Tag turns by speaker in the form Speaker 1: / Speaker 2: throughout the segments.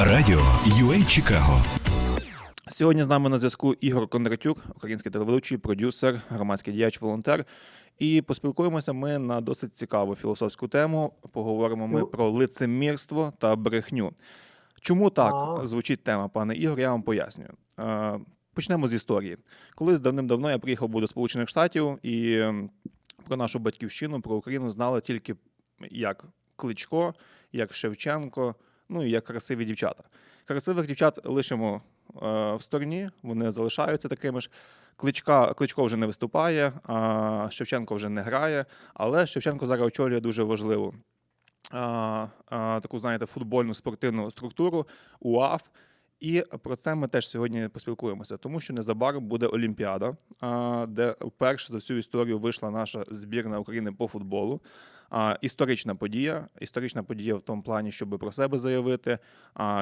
Speaker 1: Радіо UA Чикаго.
Speaker 2: Сьогодні з нами на зв'язку Ігор Кондратюк, український телеведучий, продюсер, громадський діяч, волонтер. І поспілкуємося ми на досить цікаву філософську тему. Поговоримо ми
Speaker 3: Ну.
Speaker 2: про лицемірство та брехню. Чому так звучить тема, пане Ігор? Я вам пояснюю. Е, Почнемо з історії. Колись давним-давно я приїхав був до Сполучених Штатів і про нашу батьківщину, про Україну знали тільки як Кличко, як Шевченко, ну і як красиві дівчата. Красивих дівчат лишимо е, в стороні, вони залишаються такими ж. Кличка, Кличко вже не виступає, а Шевченко вже не грає, але Шевченко зараз очолює дуже важливу а, а, таку, знаєте, футбольну спортивну структуру УАФ. І про це ми теж сьогодні поспілкуємося, тому що незабаром буде Олімпіада, де вперше за всю історію вийшла наша збірна України по футболу. Історична подія. Історична подія в тому плані, щоб про себе заявити,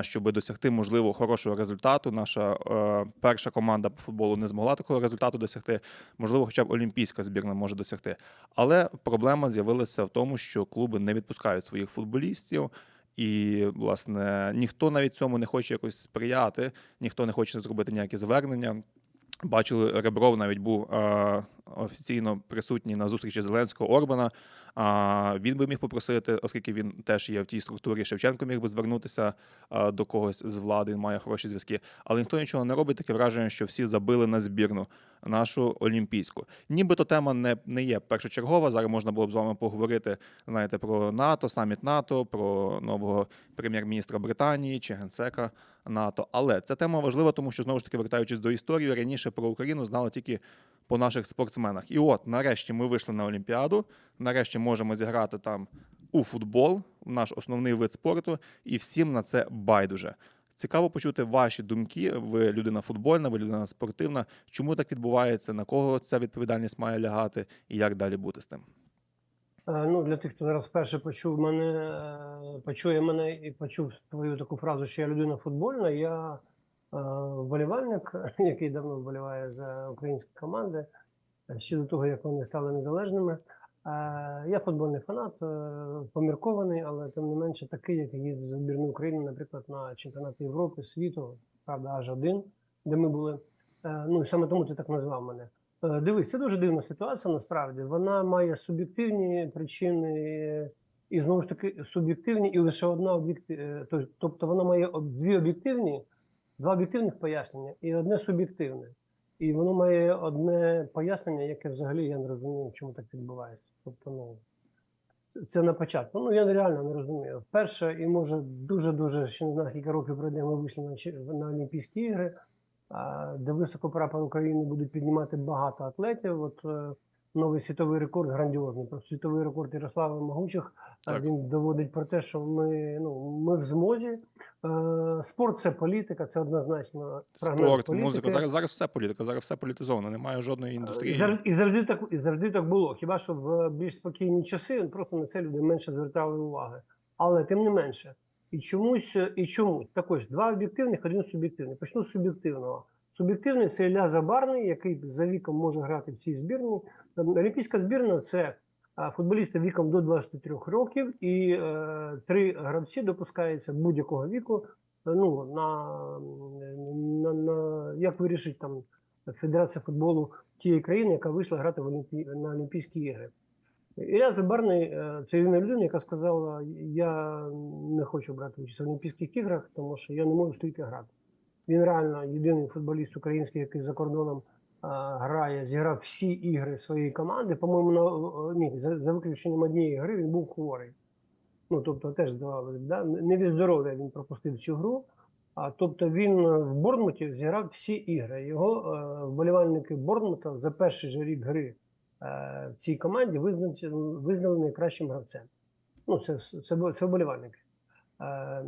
Speaker 2: щоб досягти можливо хорошого результату. Наша е, перша команда по футболу не змогла такого результату досягти. Можливо, хоча б олімпійська збірна може досягти. Але проблема з'явилася в тому, що клуби не відпускають своїх футболістів. І, власне, ніхто навіть цьому не хоче якось сприяти, ніхто не хоче зробити ніякі звернення. Бачили, Ребров навіть був е, офіційно присутній на зустрічі Зеленського Орбана. А він би міг попросити, оскільки він теж є в тій структурі, Шевченко міг би звернутися до когось з влади, він має хороші зв'язки. Але ніхто нічого не робить. Таке враження, що всі забили на збірну нашу олімпійську. Нібито тема не, не є першочергова. Зараз можна було б з вами поговорити, знаєте, про НАТО, саміт НАТО, про нового прем'єр-міністра Британії чи генсека НАТО. Але ця тема важлива, тому що знову ж таки, вертаючись до історії, раніше про Україну знали тільки по наших спортсменах. І от нарешті ми вийшли на Олімпіаду. Нарешті можемо зіграти там у футбол, наш основний вид спорту, і всім на це байдуже. Цікаво почути ваші думки. Ви людина футбольна, ви людина спортивна. Чому так відбувається? На кого ця відповідальність має лягати, і як далі бути з тим?
Speaker 3: Е, Ну, для тих, хто зараз вперше почув мене, е, почує мене і почув твою таку фразу, що я людина футбольна. Я е, вболівальник, який давно вболіває за українські команди, ще до того, як вони стали незалежними. Я футбольний фанат, е, поміркований, але тим не менше такий, який їздить за збірну України, наприклад, на чемпіонат Європи, світу, правда, аж один, де ми були. Е, Ну і саме тому ти так назвав мене. Е, Дивись, це дуже дивна ситуація насправді. Вона має суб'єктивні причини і знову ж таки суб'єктивні, і лише одна об'єктивна. Тобто вона має дві об'єктивні, два об'єктивних пояснення і одне суб'єктивне. І воно має одне пояснення, яке взагалі я не розумію, чому так відбувається. Тобто, ну це- на початку. Ну я реально не розумію. Вперше, і може дуже-дуже ще не знаю, кілька років пройде, ми вийшли на, на Олімпійські ігри де високо прапор України будуть піднімати багато атлетів. От е, новий світовий рекорд грандіозний. Про світовий рекорд Ярослава Могучих
Speaker 2: Так.
Speaker 3: він доводить про те, що ми, ну, ми в змозі. Е, Спорт це політика, це однозначно фрагмент
Speaker 2: Спорт,
Speaker 3: політики.
Speaker 2: музика. Зараз зараз все політика, зараз все політизовано. Немає жодної
Speaker 3: І
Speaker 2: індустрії.
Speaker 3: завжди, і завжди так і завжди так було. Хіба що в більш спокійні часи просто на це люди менше звертали уваги. Але тим не менше, і чомусь, і чомусь так ось два об'єктивних, один суб'єктивний. Почну з суб'єктивного. Суб'єктивний це Ілля Забарний, який за віком може грати в цій збірні. Олімпійська збірна це футболісти віком до 23 років, і е, три гравці допускаються будь-якого віку. Ну на, на, на як вирішить там Федерація футболу тієї країни, яка вийшла грати в Олімпі... на Олімпійські ігри. Ілля Забарний е, це єдина людина, яка сказала: я не хочу брати участь в Олімпійських іграх, тому що я не можу стоїти грати. Він реально єдиний футболіст український, який за кордоном а, грає, зіграв всі ігри своєї команди. По-моєму, на ні, за, за виключенням однієї гри він був хворий. Ну, тобто, теж здавалося, да? не від здоров'я він пропустив цю гру. А тобто він в Борнмуті зіграв всі ігри. Його е, вболівальники Борнмута за перший же рік гри е, в цій команді визнали, визнали найкращим гравцем. Ну, це, це, це вболівальники. Е,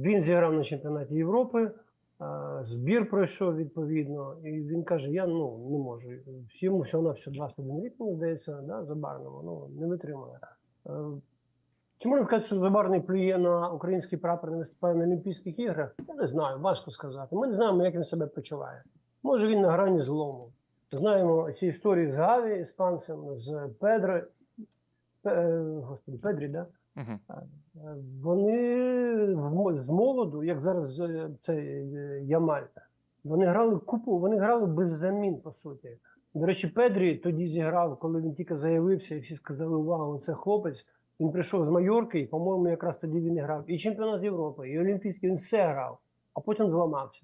Speaker 3: він зіграв на чемпіонаті Європи, збір пройшов відповідно, і він каже: я ну, не можу. Йому всього на все 21 рік, мені здається, да, забарному, ну, не витримує. Чи можна сказати, що Забарний плює на український прапор, не виступає на Олімпійських іграх? Я не знаю, важко сказати. Ми не знаємо, як він себе почуває. Може він на грані злому. Знаємо ці історії з Гаві, іспанцем, з Педро, Пе- е, господи, Педрі, да?
Speaker 2: Угу.
Speaker 3: Вони з молоду, як зараз е, цей е, вони грали купу, вони грали без замін, по суті. До речі, Педрі тоді зіграв, коли він тільки заявився, і всі сказали, вау, це хлопець. Він прийшов з Майорки, і, по-моєму, якраз тоді він і грав. І чемпіонат Європи, і Олімпійський, він все грав, а потім зламався.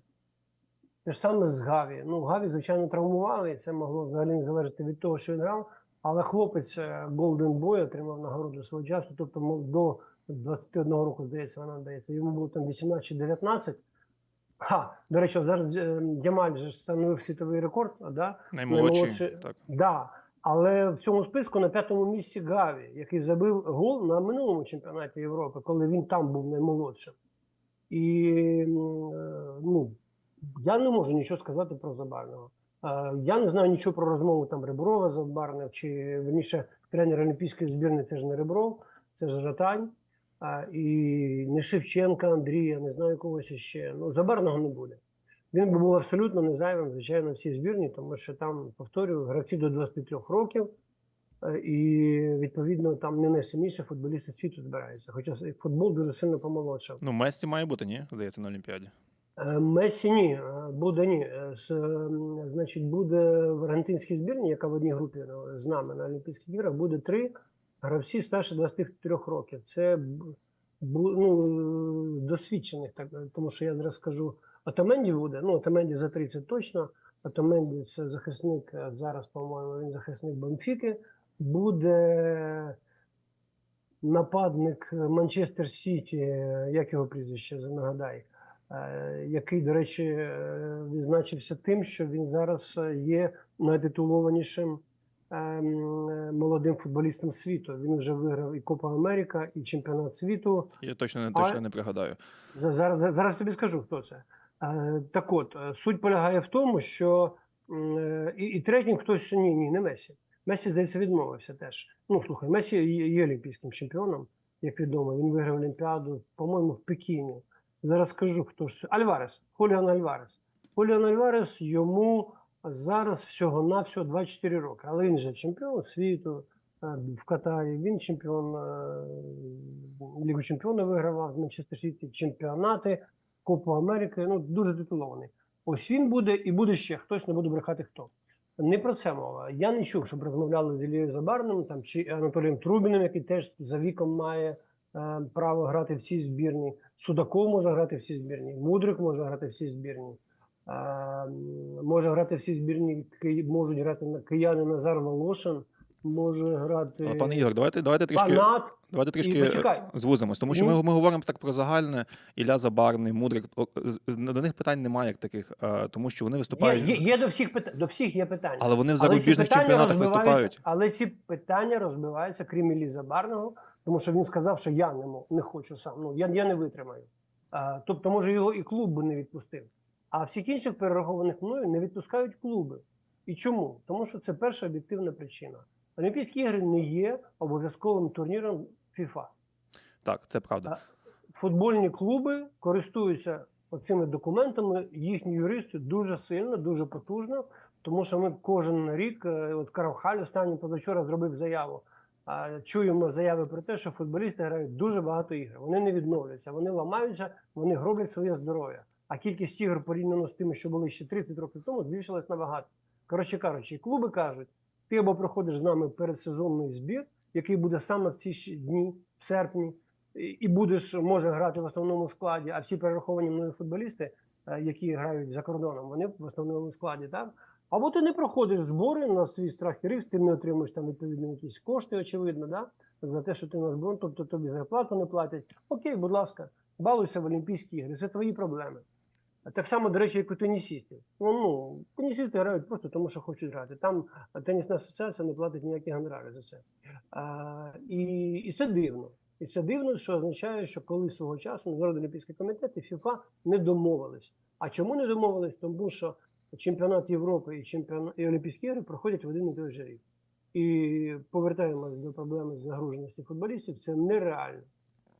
Speaker 3: Те ж саме з Гаві. Ну, Гаві, звичайно, травмували, і це могло взагалі не залежати від того, що він грав. Але хлопець е, Golden Boy отримав нагороду свого часу, тобто до 21 року, здається, вона здається. Йому було там 18 чи 19. Ха, до речі, зараз е, Ямаль же встановив світовий рекорд, да?
Speaker 2: Наймолодший.
Speaker 3: Наймолодший.
Speaker 2: Так.
Speaker 3: Да. Але в цьому списку на п'ятому місці Гаві, який забив гол на минулому чемпіонаті Європи, коли він там був наймолодшим. І е, ну, я не можу нічого сказати про Забарного. Я не знаю нічого про розмову там Реброва Забарних, чи верніше тренер Олімпійської збірної це ж не Ребров, це ж Жатань. І не Шевченка Андрія, не знаю когось іще. Ну, Забарного не буде. Він би був абсолютно не зайвим, звичайно, в цій збірні, тому що там, повторюю, гравці до 23 років, е, і відповідно там не найсильніші футболісти світу збираються. Хоча футбол дуже сильно помолодшав.
Speaker 2: Ну, Мессі має бути, ні? Здається, на Олімпіаді.
Speaker 3: Е, Месі ні, е, буде ні. Е, значить, буде в аргентинській збірні, яка в одній групі з нами на Олімпійських іграх, буде три гравці старше 23 років. Це ну, досвідчених, так, тому що я зараз скажу, Отаменді буде, ну, Отаменді за 30 точно. Отаменді це захисник, зараз, по-моєму, він захисник Бенфіки. Буде нападник Манчестер Сіті, як його прізвище, нагадай, який, до речі, е, відзначився тим, що він зараз е, є найтитулованішим ем, е, молодим футболістом світу. Він вже виграв і Копа Америка, і чемпіонат світу.
Speaker 2: Я точно не
Speaker 3: А-
Speaker 2: точно не пригадаю.
Speaker 3: За- Зараз, зараз тобі скажу, хто це. Е, Так от, е, суть полягає в тому, що е, і, і третім хтось ні, ні, не Месі. Месі, здається, відмовився теж. Ну, слухай, Месі є, є олімпійським чемпіоном, як відомо. Він виграв Олімпіаду, по-моєму, в Пекіні. Зараз скажу, хто ж. Альварес, Хуліан Альварес. Хуліан Альварес йому зараз всього-навсього 24 роки. Але він же чемпіон світу е, в Катарі. Він чемпіон е, Лігу Чемпіонів вигравав з Манчестер Сіті, чемпіонати, Копу Америки. Ну, дуже титулований. Ось він буде і буде ще хтось, не буду брехати хто. Не про це мова. Я не чув, щоб розмовляли з Ілією Забарним там, чи Анатолієм Трубіним, який теж за віком має право грати в цій збірні. Судаков може грати в цій збірні, Мудрик може грати в цій збірні. Е, може грати в цій збірні, можуть грати на кияни Назар Волошин, може грати
Speaker 2: пане Ігор, давайте, давайте трішки.
Speaker 3: Панат.
Speaker 2: Давайте трішки е, звузимось, тому що
Speaker 3: Ну.
Speaker 2: ми, ми говоримо так про загальне Ілля Забарний, Мудрик. До них питань немає як таких, е, тому що вони виступають,
Speaker 3: є, є до всіх питань, до всіх є питання.
Speaker 2: але вони в зарубіжних чемпіонатах виступають.
Speaker 3: Але ці питання розбиваються, крім Іллі Забарного, тому що він сказав, що я не, мо- не хочу сам. Ну я, я не витримаю. А, тобто, може, його і клуб би не відпустив. А всіх інших перерахованих мною не відпускають клуби. І чому? Тому що це перша об'єктивна причина. Олімпійські ігри не є обов'язковим турніром FIFA.
Speaker 2: Так, це правда.
Speaker 3: Футбольні клуби користуються оцими документами, їхні юристи дуже сильно, дуже потужно, тому що ми кожен рік, е, от Каравхаль останній позавчора зробив заяву. Чуємо заяви про те, що футболісти грають дуже багато ігор. Вони не відновлюються, вони ламаються, вони гроблять своє здоров'я. А кількість ігор порівняно з тими, що були ще 30 років тому, збільшилась набагато. Коротше кажучи, клуби кажуть, ти або проходиш з нами передсезонний збір, який буде саме в ці дні, в серпні, і- і будеш може грати в основному складі, а всі перераховані мною футболісти, е, які грають за кордоном, вони в основному складі, так? Або ти не проходиш збори на свій страх і ризик, ти не отримуєш там відповідно якісь кошти, очевидно, да? за те, що ти на збор, тобто тобі зарплату не платять. Окей, будь ласка, балуйся в Олімпійські ігри, це твої проблеми. Так само, до речі, як у тенісістів. Ну, ну, тенісисти грають просто тому, що хочуть грати. Там тенісна асоціація не платить ніякі гонорари за це. А, і, і це дивно. І це дивно, що означає, що коли свого часу Міжнародний олімпійський комітет і ФІФА не домовились. А чому не домовились? Тому що чемпіонат Європи і чемпіонат і Олімпійські ігри проходять в один і той же рік. І повертаємось до проблеми з загруженості футболістів. Це нереально.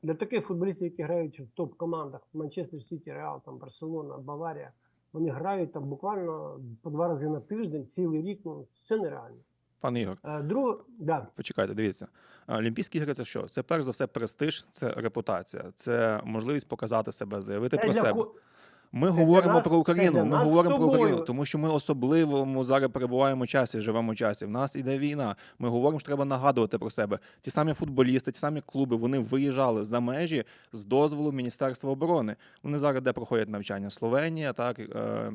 Speaker 3: Для таких футболістів, які грають в топ-командах Манчестер Сіті, Реал, там Барселона, Баварія, вони грають там буквально по два рази на тиждень, цілий рік. Ну це нереально.
Speaker 2: Пане Ігор,
Speaker 3: Е, Друге, да.
Speaker 2: почекайте, дивіться. Олімпійські ігри це що? Це перш за все престиж, це репутація, це можливість показати себе, заявити
Speaker 3: Це
Speaker 2: про
Speaker 3: для
Speaker 2: себе.
Speaker 3: ко-
Speaker 2: Ми
Speaker 3: Це
Speaker 2: говоримо про Україну. Ми говоримо про Україну, тому що ми особливому зараз перебуваємо в часі, живемо в часі. В нас іде війна. Ми говоримо, що треба нагадувати про себе. Ті самі футболісти, ті самі клуби, вони виїжджали за межі з дозволу Міністерства оборони. Вони зараз де проходять навчання? Словенія, так е,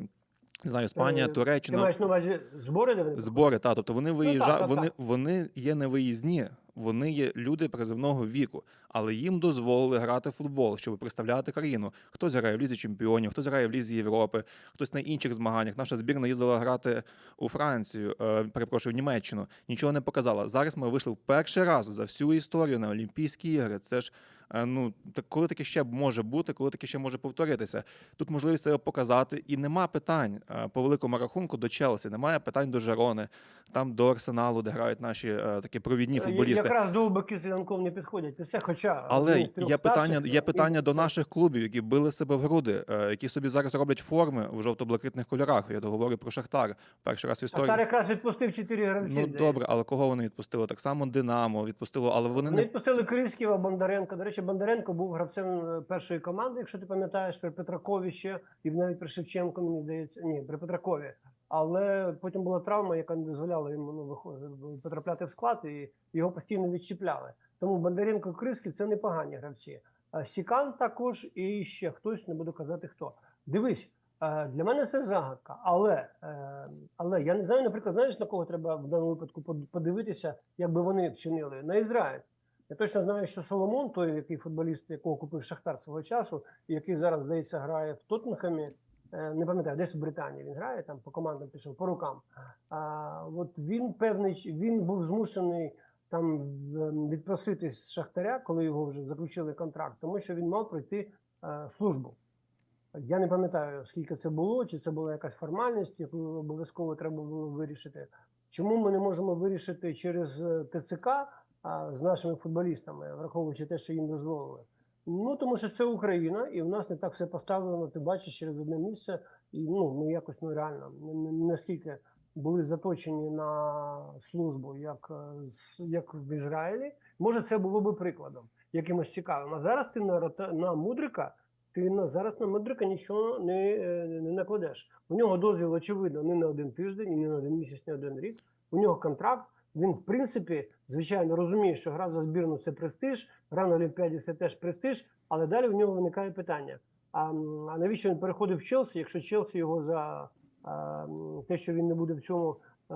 Speaker 2: не знаю, Іспанія,
Speaker 3: Е, Ти
Speaker 2: Туреччина.
Speaker 3: маєш на увазі збори,
Speaker 2: Збори, та тобто вони виїжджають,
Speaker 3: так,
Speaker 2: вони,
Speaker 3: так.
Speaker 2: вони є невиїзні, вони є люди призивного віку, але їм дозволили грати в футбол, щоб представляти країну. Хтось грає в лізі чемпіонів, хтось грає в лізі Європи, хтось на інших змаганнях. Наша збірна їздила грати у Францію, е, перепрошую, в Німеччину. Нічого не показала. Зараз ми вийшли в перший раз за всю історію на Олімпійські ігри. Це ж ну так коли таке ще може бути, коли таке ще може повторитися. Тут можливість себе показати, і нема питань е, по великому рахунку до Челсі, немає питань до Жерони, там до Арсеналу, де грають наші е, такі провідні
Speaker 3: Е,
Speaker 2: футболісти.
Speaker 3: Якраз довбики з Янком не підходять. І все, хоча
Speaker 2: Але
Speaker 3: трьох
Speaker 2: є питання, є
Speaker 3: і-
Speaker 2: питання до наших клубів, які били себе в груди, е, які собі зараз роблять форми в жовто-блакитних кольорах. Я говорю про Шахтар. Перший раз в історії.
Speaker 3: Шахтар якраз відпустив чотири гравці.
Speaker 2: Ну добре, але кого вони відпустили? Так само Динамо відпустило, але вони
Speaker 3: Вони
Speaker 2: не
Speaker 3: відпустили Крильського, Бондаренко. До речі, Бондаренко був гравцем е, першої команди, якщо ти пам'ятаєш, при Петракові ще, і навіть при Шевченко, мені здається, ні, при Петракові. Але потім була травма, яка не дозволяла йому ну, потрапляти в склад, і його постійно відчіпляли. Тому Бондаренко і Крильський це непогані гравці. А Сікан також і ще хтось, не буду казати хто. Дивись, е, для мене це загадка, але, е, але я не знаю, наприклад, знаєш, на кого треба в даному випадку под- подивитися, як би вони вчинили? На Ізраїль. Я точно знаю, що Соломон, той, який футболіст, якого купив Шахтар свого часу, і який зараз, здається, грає в Тоттенхемі, е, не пам'ятаю, десь в Британії він грає, там по командам пішов, по рукам. А, от він певний, він був змушений там в- відпроситись з Шахтаря, коли його вже заключили контракт, тому що він мав пройти е, службу. Я не пам'ятаю, скільки це було, чи це була якась формальність, яку обов'язково треба було вирішити. Чому ми не можемо вирішити через е, ТЦК з нашими футболістами, враховуючи те, що їм дозволили? Ну тому що це Україна, і в нас не так все поставлено. Ти бачиш через одне місце, і ну ми якось ну реально настільки були заточені на службу, як, е, як в Ізраїлі. Може, це було би прикладом якимось цікавим. А зараз ти на на мудрика. Ти на зараз на Мудрика нічого не, е, не накладеш. У нього дозвіл, очевидно, не на один тиждень, не на один місяць, не на один рік. У нього контракт. Він, в принципі, звичайно, розуміє, що гра за збірну це престиж, гра на Олімпіаді це теж престиж, але далі в нього виникає питання: а, а навіщо він переходив в Челсі, якщо Челсі його за а, те, що він не буде в цьому, а,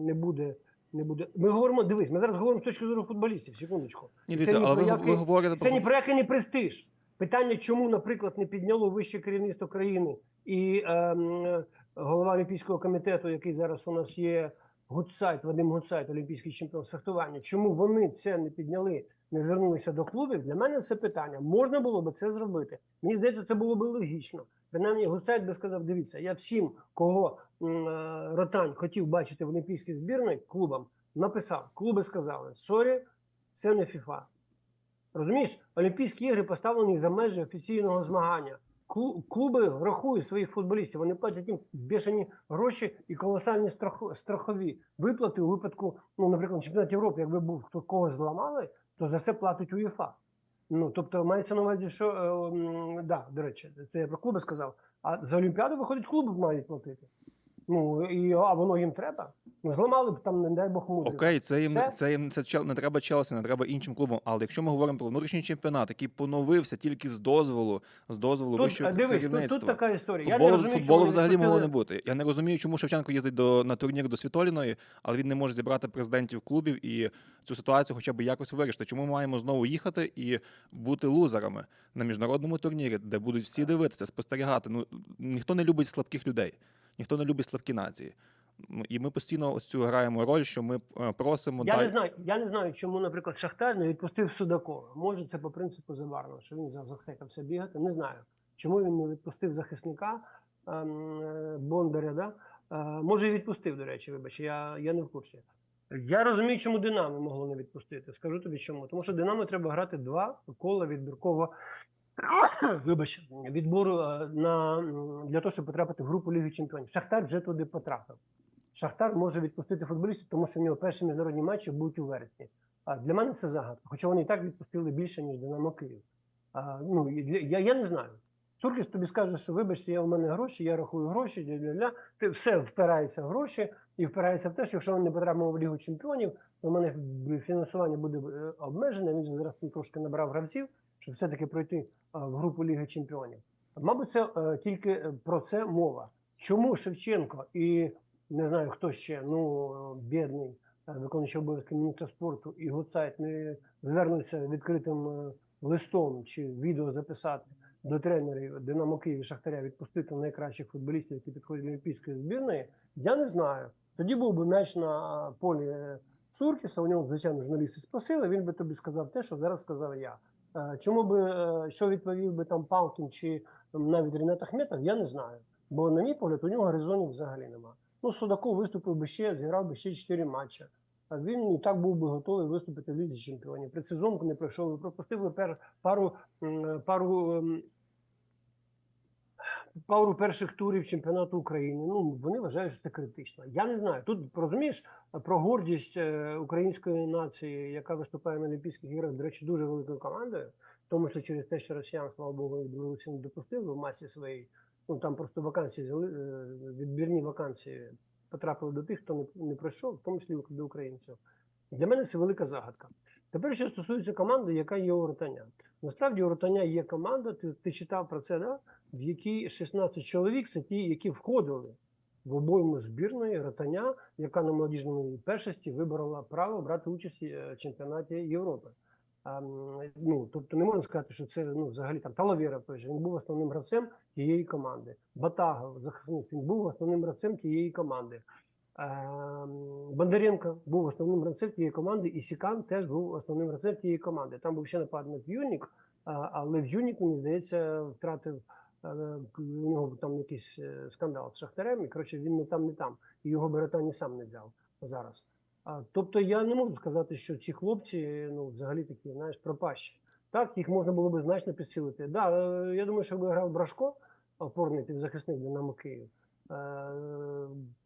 Speaker 3: не буде. Не буде. Ми говоримо, дивись, ми зараз говоримо з точки зору футболістів, секундочку.
Speaker 2: ні,
Speaker 3: Це
Speaker 2: але ви,
Speaker 3: який-
Speaker 2: ви говорите
Speaker 3: Це ні
Speaker 2: про
Speaker 3: який не престиж. Питання, чому, наприклад, не підняло вище керівництво країни і е, голова Олімпійського комітету, який зараз у нас є, Гудсайт, Вадим Гудсайт, олімпійський чемпіон з фехтування. Чому вони це не підняли, не звернулися до клубів? Для мене це питання. Можна було би це зробити. Мені здається, це було б логічно. Принаймні, Гудсайт би сказав: дивіться, я всім, кого е, Ротань хотів бачити в олімпійській збірні клубам, написав. Клуби сказали: сорі, це не ФІФА. Розумієш, Олімпійські ігри поставлені за межі офіційного змагання. Клу- Клуби рахують своїх футболістів, вони платять їм бішені гроші і колосальні страхові виплати у випадку, ну, наприклад, чемпіонат Європи, якби був хто когось зламали, то за це платить УЄФА. Ну, тобто, мається на увазі, що е, да, до речі, це я про клуби сказав. А за Олімпіаду виходить, клуби мають платити. Ну і а воно їм треба. Ну, зламали б там, не дай Бог.
Speaker 2: Окей, це їм
Speaker 3: Все?
Speaker 2: це їм це чел- не треба Челсі, не треба іншим клубам. Але якщо ми говоримо про внутрішній чемпіонат, який поновився тільки з дозволу, з дозволу
Speaker 3: Тут,
Speaker 2: вищого
Speaker 3: дивись,
Speaker 2: керівництва.
Speaker 3: тут така історія. Я не
Speaker 2: Футболу,
Speaker 3: розумію,
Speaker 2: футболу взагалі могло не бути. Я не розумію, чому Шевченко їздить до на турнір до Світоліної, але він не може зібрати президентів клубів і цю ситуацію хоча б якось вирішити. Чому ми маємо знову їхати і бути лузерами на міжнародному турнірі, де будуть всі дивитися, спостерігати? Ну ніхто не любить слабких людей, ніхто не любить слабкі нації. І ми постійно ось цю граємо роль, що ми е, просимо
Speaker 3: Я
Speaker 2: дай-
Speaker 3: не знаю, я не знаю, чому, наприклад, Шахтар не відпустив Судакова. Може, це по принципу Заварного, що він за- захекався бігати. Не знаю. Чому він не відпустив захисника ем, е, Бондаря, да? Е, може, і відпустив, до речі, вибач, я, я не в курсі. Я розумію, чому Динамо могло не відпустити. Скажу тобі чому. Тому що Динамо треба грати два кола відбіркового вибач, відбору е, на, для того, щоб потрапити в групу Ліги Чемпіонів. Шахтар вже туди потрапив. Шахтар може відпустити футболістів, тому що в нього перші міжнародні матчі будуть у вересні. А для мене це загадка. Хоча вони і так відпустили більше, ніж Динамо Київ. А, ну, я, я не знаю. Суркіс тобі скаже, що вибачте, я у мене гроші, я рахую гроші, ля-ля-ля. Ти все впирається в гроші і впирається в те, що якщо ми не потрапимо в Лігу Чемпіонів, то в мене фінансування буде е, обмежене. Він зараз трошки набрав гравців, щоб все-таки пройти в групу Ліги Чемпіонів. Мабуть, це е, тільки е, про це мова. Чому Шевченко і не знаю хто ще, ну бідний е, виконуючий обов'язки міністра спорту і Гуцайт не звернувся відкритим листом чи відео записати до тренерів Динамо Київ і Шахтаря відпустити найкращих футболістів, які підходять до Олімпійської збірної, я не знаю. Тоді був би м'яч на полі Суркіса, у нього, звичайно, журналісти спросили, він би тобі сказав те, що зараз сказав я. Е, Чому би, е, що відповів би там Палкін чи навіть Рінат Ахметов, я не знаю. Бо, на мій погляд, у нього резонів взагалі нема. Ну, Судаков виступив би ще, зіграв би ще 4 матчі. А він і так був би готовий виступити в Лізі Чемпіонів. Предсезонку не пройшов, пропустив би пару, пару, ем, пару перших турів чемпіонату України. Ну, вони вважають, що це критично. Я не знаю. Тут розумієш про гордість е, української нації, яка виступає на Олімпійських іграх, до речі, дуже великою командою, тому числі через те, що росіян, слава Богу, і Білорусі не допустили в масі своїй. Ну там просто вакансії е, відбірні вакансії потрапили до тих, хто не пройшов, в тому числі до українців. Для мене це велика загадка. Тепер, що стосується команди, яка є у Ротаня. Насправді у Ротаня є команда, ти, ти читав про це, да? в якій 16 чоловік це ті, які входили в обойму збірної Ротаня, яка на молодіжному першості виборола право брати участь е, в чемпіонаті Європи. А, ну, тобто не можна сказати, що це ну, взагалі там Талавєра той він був основним гравцем тієї команди. Батагов, захисник, він був основним гравцем тієї команди. Ем, Бондаренко був основним гравцем тієї команди, і Сікан теж був основним гравцем тієї команди. Там був ще нападник Юнік, але в Юнік, мені здається, втратив е, у нього там якийсь е, скандал з Шахтарем, і коротше він не там, не там. І його Беретані сам не взяв зараз. Тобто я не можу сказати, що ці хлопці ну, взагалі такі, знаєш, пропащі. Так, їх можна було би значно підсилити. Да, е, я думаю, що якби грав Брашко, опорний півзахисник Динамо Київ, е,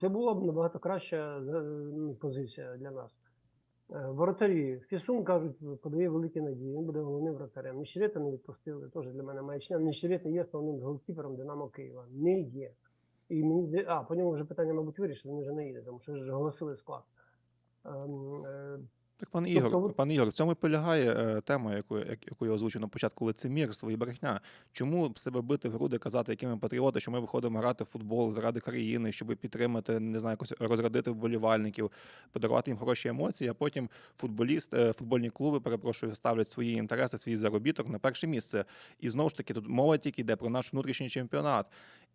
Speaker 3: це була б набагато краща е, ну, позиція для нас. Е, Воротарі. Фісун, кажуть, подає великі надії. Він буде головним вратарем. Нещерета не відпустили, теж для мене маячня. Нещерета є основним голкіпером Динамо Києва. Не є. І мені а, по ньому вже питання, мабуть, вирішили, він вже не їде, тому що ж оголосили склад.
Speaker 2: Так, пан
Speaker 3: Тобто
Speaker 2: Ігор,
Speaker 3: ви-
Speaker 2: пан Ігор, в цьому і полягає е, тема, яку, яку я озвучив на початку лицемірство і брехня. Чому себе бити в груди, казати, які ми патріоти, що ми виходимо грати в футбол заради країни, щоб підтримати, не знаю, якось розрадити вболівальників, подарувати їм хороші емоції, а потім футболіст, е, футбольні клуби, перепрошую, ставлять свої інтереси, свій заробіток на перше місце. І знову ж таки, тут мова тільки йде про наш внутрішній чемпіонат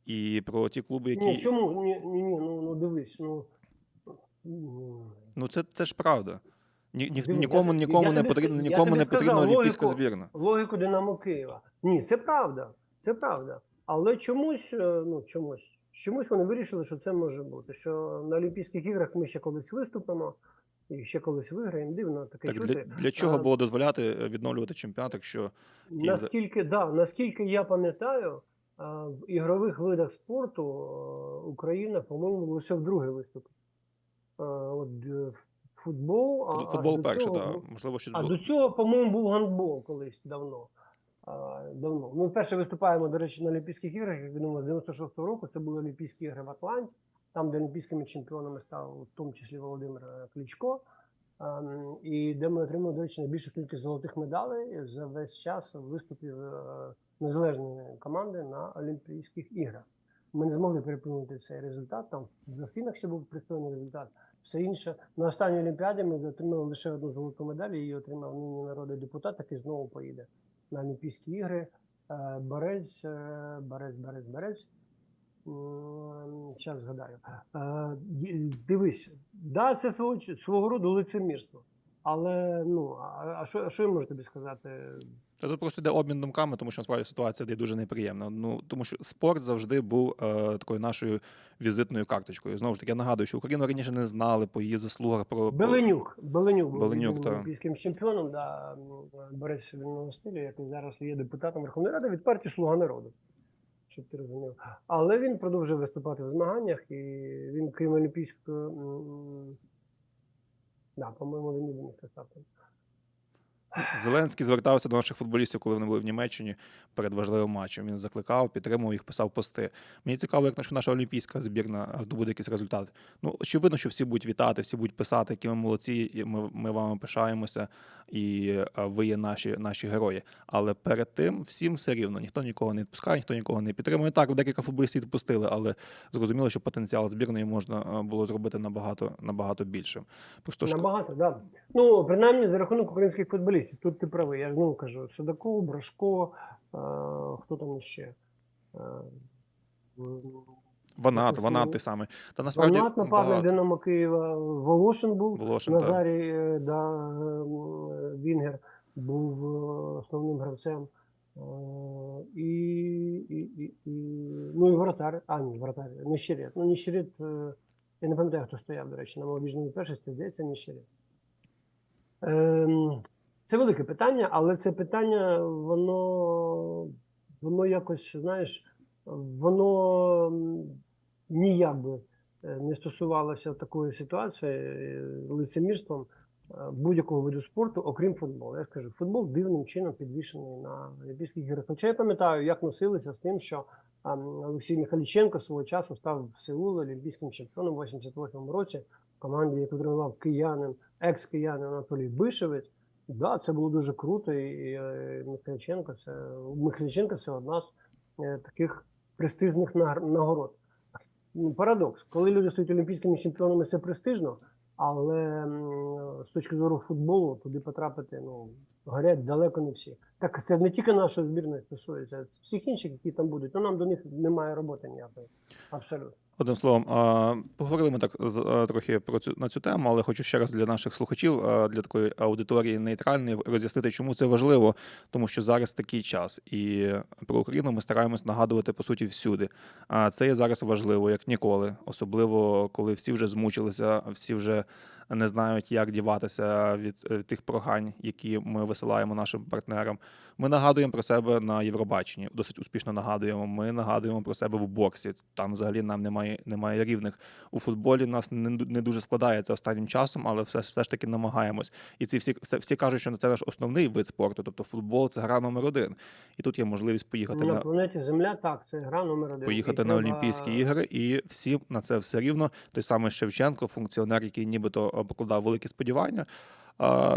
Speaker 2: і про ті клуби, які
Speaker 3: Ні, чому? Ні, ні, ні, ну, ну дивись, ну.
Speaker 2: ну це, це ж правда. Ні, ні, нікому, нікому
Speaker 3: я
Speaker 2: не потрібно, нікому не потрібна олімпійська збірна.
Speaker 3: логіку Динамо Києва. Ні, це правда. Це правда. Але чомусь, е, ну чомусь, чомусь вони вирішили, що це може бути. Що на Олімпійських іграх ми ще колись виступимо і ще колись виграємо. Дивно таке
Speaker 2: Так,
Speaker 3: чути.
Speaker 2: для, для чого
Speaker 3: А,
Speaker 2: було дозволяти е, відновлювати чемпіонат, якщо
Speaker 3: Наскільки, да, наскільки я пам'ятаю, в ігрових видах спорту е, Україна, по-моєму, лише вдруге виступить. Е, От е, футбол, а,
Speaker 2: футбол
Speaker 3: до
Speaker 2: перше,
Speaker 3: цього
Speaker 2: так, можливо, щось
Speaker 3: А
Speaker 2: було.
Speaker 3: до цього, по-моєму, був гандбол колись давно. А, давно. Ми вперше виступаємо, до речі, на Олімпійських іграх, як відомо, з 96-го року. Це були Олімпійські ігри в Атланті, там, де олімпійськими чемпіонами став в тому числі Володимир е, Кличко. А, і де ми отримали, до речі, найбільшу кількість золотих медалей за весь час виступів е, незалежної команди на Олімпійських іграх. Ми не змогли переплюнути цей результат. Там в Афінах ще був пристойний результат. Все інше на останній Олімпіаді ми отримали лише одну золоту медаль. Її отримав нині народний депутат, який знову поїде на Олімпійські ігри. Е, Борець, е, Борець, Борець, Борець. Зараз згадаю. Е, Дивись, да, це свого, свого роду лицемірство. Але ну, а, що, а що я можу тобі сказати?
Speaker 2: Та тут просто йде обмін думками, тому що насправді ситуація є дуже неприємна. Ну тому що спорт завжди був е, такою нашою візитною карточкою. Знову ж таки, я нагадую, що Україну раніше не знали по її заслугах про
Speaker 3: Беленюк. Беленюк був
Speaker 2: Беленюк, так.
Speaker 3: олімпійським чемпіоном, да, м, борець вільного стилю, який зараз є депутатом Верховної Ради від партії Слуга народу. щоб ти розумів. Але він продовжує виступати в змаганнях, і він, крім Олімпійського. М, Да, по-моєму, він єдиний хто став там.
Speaker 2: Зеленський звертався до наших футболістів, коли вони були в Німеччині перед важливим матчем. Він закликав, підтримував їх, писав пости. Мені цікаво, як наша- наша олімпійська збірна здобуде якийсь результат. Ну, очевидно, що всі будуть вітати, всі будуть писати, які ми молодці, і ми, ми вами пишаємося, і ви є наші, наші герої. Але перед тим всім все рівно. Ніхто нікого не відпускає, ніхто нікого не підтримує. Так, декілька футболістів відпустили, але зрозуміло, що потенціал збірної можна було зробити набагато, набагато більше. Просто
Speaker 3: Набагато, да. Ну, принаймні за рахунок українських футболістів. Тут ти правий. Я знову кажу, Судаков, Брашко, е, хто там ще? Е,
Speaker 2: Ванат, Ванат
Speaker 3: ж,
Speaker 2: той. Та насправді
Speaker 3: Ванат напав на
Speaker 2: багато.
Speaker 3: Динамо Києва, Волошин був,
Speaker 2: Волошин.
Speaker 3: Назарій е, да, Вінгер був е, основним гравцем. Е, І, і, і, і, ну і вратар, а ні, вратар, Нещерет. Ну, Нещерет, е, я не пам'ятаю, хто стояв, до речі, на молодіжній першості, здається, Нещерет. Ем, Це велике питання, але це питання, воно, воно якось, знаєш, воно ніяк би е, не стосувалося такої ситуації е, лицемірством е, будь-якого виду спорту, окрім футболу. Я скажу, футбол дивним чином підвішений на Олімпійських іграх. Хоча я пам'ятаю, як носилися з тим, що Олексій Михайліченко свого часу став в Сеул олімпійським чемпіоном у 88 році в команді, яку тренував киянин, екс-киянин Анатолій Бишевець. Да, це було дуже круто, і е, Михайліченко це Михайліченко це одна з е, таких престижних нагород. Ну, Парадокс, коли люди стають олімпійськими чемпіонами, це престижно, але з точки зору футболу туди потрапити ну, горять далеко не всі. Так це не тільки нашої збірної стосується, всіх інших, які там будуть. Ну нам до них немає роботи ніякої. Абсолютно.
Speaker 2: Одним словом, поговорили ми так з- трохи про цю на цю тему, але хочу ще раз для наших слухачів, для такої аудиторії нейтральної, роз'яснити, чому це важливо, тому що зараз такий час, і про Україну ми стараємось нагадувати по суті всюди. А це є зараз важливо, як ніколи, особливо коли всі вже змучилися, всі вже не знають, як діватися від, від тих прогань, які ми висилаємо нашим партнерам. Ми нагадуємо про себе на Євробаченні, досить успішно нагадуємо. Ми нагадуємо про себе в боксі. Там взагалі нам немає, немає рівних. У футболі нас не, не дуже складається останнім часом, але все, все ж таки намагаємось. І ці всі, всі кажуть, що це наш основний вид спорту, тобто футбол це гра номер один. І тут є можливість поїхати
Speaker 3: на
Speaker 2: на
Speaker 3: планеті Земля так, це гра номер один.
Speaker 2: поїхати
Speaker 3: І
Speaker 2: на
Speaker 3: треба-
Speaker 2: Олімпійські ігри, і всім на це все рівно. Той самий Шевченко, функціонер, який нібито е, покладав великі сподівання.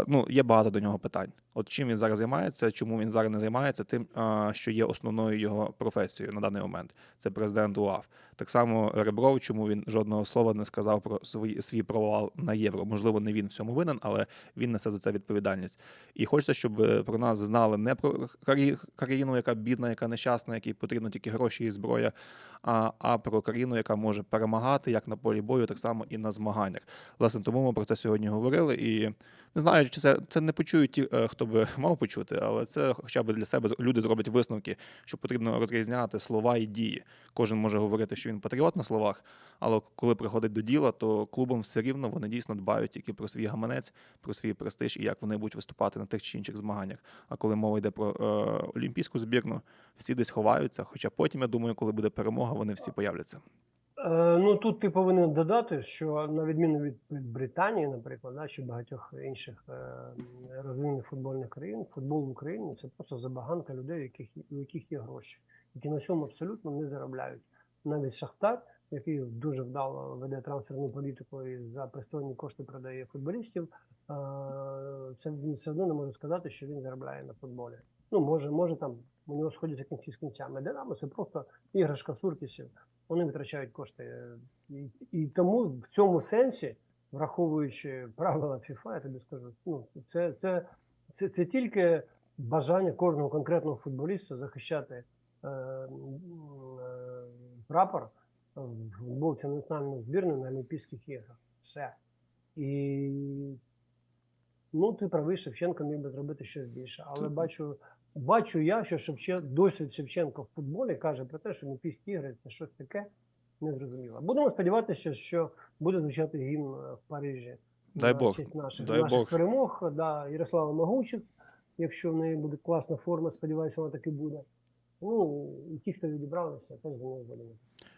Speaker 2: Ну, є багато до нього питань. От чим він зараз займається, чому він зараз не займається тим, що є основною його професією на даний момент. Це президент УАФ. Так само Ребров, чому він жодного слова не сказав про свій, свій провал на євро. Можливо, не він в цьому винен, але він несе за це відповідальність. І хочеться, щоб е, про нас знали не про країну, яка бідна, яка нещасна, якій потрібно тільки гроші і зброя, а, а про країну, яка може перемагати як на полі бою, так само і на змаганнях. Власне, тому ми про це сьогодні говорили. І не знаю, чи це, це не почують ті, е, хто би мав почути, але це хоча б для себе люди зроблять висновки, що потрібно розрізняти слова і дії. Кожен може говорити, що він патріот на словах, але коли приходить до діла, то клубам все рівно вони дійсно дбають тільки про свій гаманець, про свій престиж і як вони будуть виступати на тих чи інших змаганнях. А коли мова йде про е, олімпійську збірну, всі десь ховаються. Хоча потім, я думаю, коли буде перемога, вони всі появляться.
Speaker 3: Е, Ну тут ти повинен додати, що на відміну від Британії, наприклад, да, чи багатьох інших е, розвинених футбольних країн, футбол в Україні це просто забаганка людей, у яких, у яких є гроші, які на цьому абсолютно не заробляють. Навіть Шахтар, який дуже вдало веде трансферну політику і за пристойні кошти продає футболістів, е, це він все одно не може сказати, що він заробляє на футболі. Ну, може, може там у нього сходяться кінці з кінцями. Динамо це просто іграшка суркісів вони витрачають кошти. І, і тому в цьому сенсі, враховуючи правила FIFA, я тобі скажу, ну, це, це, це, це тільки бажання кожного конкретного футболіста захищати е, е, прапор в футболці національної збірної на Олімпійських іграх. Все. І ну, ти правий, Шевченко міг би зробити щось більше. Але
Speaker 2: Тут-
Speaker 3: бачу, бачу я, що Шевчен... досвід Шевченко в футболі каже про те, що Олімпійські ігри це щось таке незрозуміле. Будемо сподіватися, що буде звучати гімн е, в Парижі.
Speaker 2: Дай
Speaker 3: на
Speaker 2: Бог.
Speaker 3: честь наших,
Speaker 2: Дай
Speaker 3: наших
Speaker 2: Бог.
Speaker 3: перемог. Да, Ярослава Магучик, якщо в неї буде класна форма, сподіваюся, вона таки буде. Ну, і ті, хто відібралися, теж за нею будемо.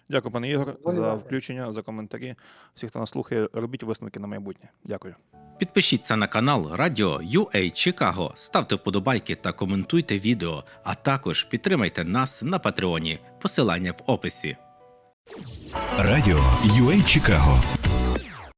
Speaker 2: Дякую, пане Ігор, за включення, за коментарі. Всі, хто нас слухає, робіть висновки на майбутнє. Дякую.
Speaker 4: Підпишіться на канал Радіо UA Чикаго, ставте вподобайки та коментуйте відео, а також підтримайте нас на Патреоні. Посилання в описі.
Speaker 1: Радіо UA Чикаго